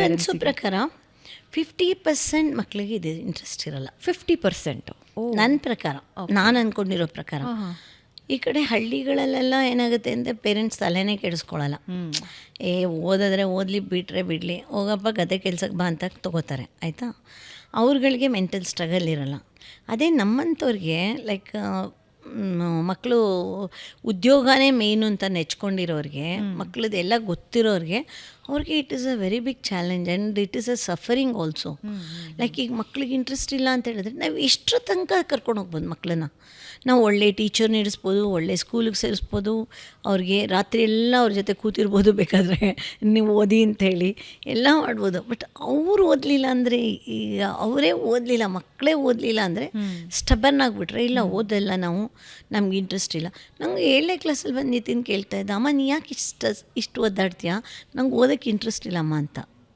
ಅನಿಸೋ ಪ್ರಕಾರ fifty percent ಮಕ್ಕಳಿಗೆ ಇದು ಇಂಟ್ರೆಸ್ಟ್ ಇರಲ್ಲ. ಫಿಫ್ಟಿ ಪರ್ಸೆಂಟ್ ನನ್ನ ಪ್ರಕಾರ ನಾನು ಅಂದ್ಕೊಂಡಿರೋ ಪ್ರಕಾರ. ಈ ಕಡೆ ಹಳ್ಳಿಗಳಲ್ಲೆಲ್ಲ ಏನಾಗುತ್ತೆ ಅಂದರೆ ಪೇರೆಂಟ್ಸ್ ತಲೆನೇ ಕೆಡಿಸ್ಕೊಳ್ಳಲ್ಲ ಏ ಓದಿದ್ರೆ ಓದಲಿ ಬಿಟ್ಟರೆ ಬಿಡಲಿ ಹೋಗಪ್ಪ ಗದೆ ಕೆಲ್ಸಕ್ಕೆ ಬಾ ಅಂತ ತೊಗೋತಾರೆ ಆಯಿತಾ? ಅವ್ರುಗಳಿಗೆ ಮೆಂಟಲ್ ಸ್ಟ್ರಗಲ್ ಇರಲ್ಲ. ಅದೇ ನಮ್ಮಂಥವ್ರಿಗೆ ಲೈಕ್ ಮಕ್ಕಳು ಉದ್ಯೋಗನೇ ಮೇನು ಅಂತ ನೆಚ್ಕೊಂಡಿರೋರಿಗೆ ಮಕ್ಕಳದ್ದು ಎಲ್ಲ ಗೊತ್ತಿರೋರಿಗೆ ಅವ್ರಿಗೆ it is a very big challenge and it is a suffering also like ಈಗ ಮಕ್ಳಿಗೆ ಇಂಟ್ರೆಸ್ಟ್ ಇಲ್ಲ ಅಂತ ಹೇಳಿದ್ರೆ ನಾವು ಎಷ್ಟರ ತನಕ ಕರ್ಕೊಂಡು ಹೋಗ್ಬೋದು ಮಕ್ಕಳನ್ನ ನಾವು ಒಳ್ಳೆ ಟೀಚರ್ ಇಡಿಸ್ಬೋದು ಒಳ್ಳೆ ಸ್ಕೂಲಿಗೆ ಸೇರಿಸ್ಬೋದು ಅವ್ರಿಗೆ ರಾತ್ರಿ ಎಲ್ಲ ಅವ್ರ ಜೊತೆ ಕೂತಿರ್ಬೋದು ಬೇಕಾದರೆ ನೀವು ಓದಿ ಅಂಥೇಳಿ ಎಲ್ಲ ಮಾಡ್ಬೋದು. ಬಟ್ ಅವರು ಓದಲಿಲ್ಲ ಅಂದರೆ ಈಗ ಅವರೇ ಓದಲಿಲ್ಲ ಮಕ್ಕಳೇ ಓದಲಿಲ್ಲ ಅಂದರೆ ಸ್ಟಬರ್ನ್ ಆಗಿಬಿಟ್ರೆ ಇಲ್ಲ ಓದಲ್ಲ ನಾವು ನಮ್ಗೆ ಇಂಟ್ರೆಸ್ಟ್ ಇಲ್ಲ. ನಂಗೆ ಏಳನೇ ಕ್ಲಾಸಲ್ಲಿ ಬಂದು ನಿತಿನ್ ಕೇಳ್ತಾ ಇದ್ದ ಅಮ್ಮ ನೀ ಯಾಕೆ ಇಷ್ಟು ಇಷ್ಟು ಓದಾಡ್ತೀಯಾ ನಂಗೆ ಓದೋಕ್ಕೆ ಇಂಟ್ರೆಸ್ಟ್ ಇಲ್ಲಮ್ಮ ಅಂತ.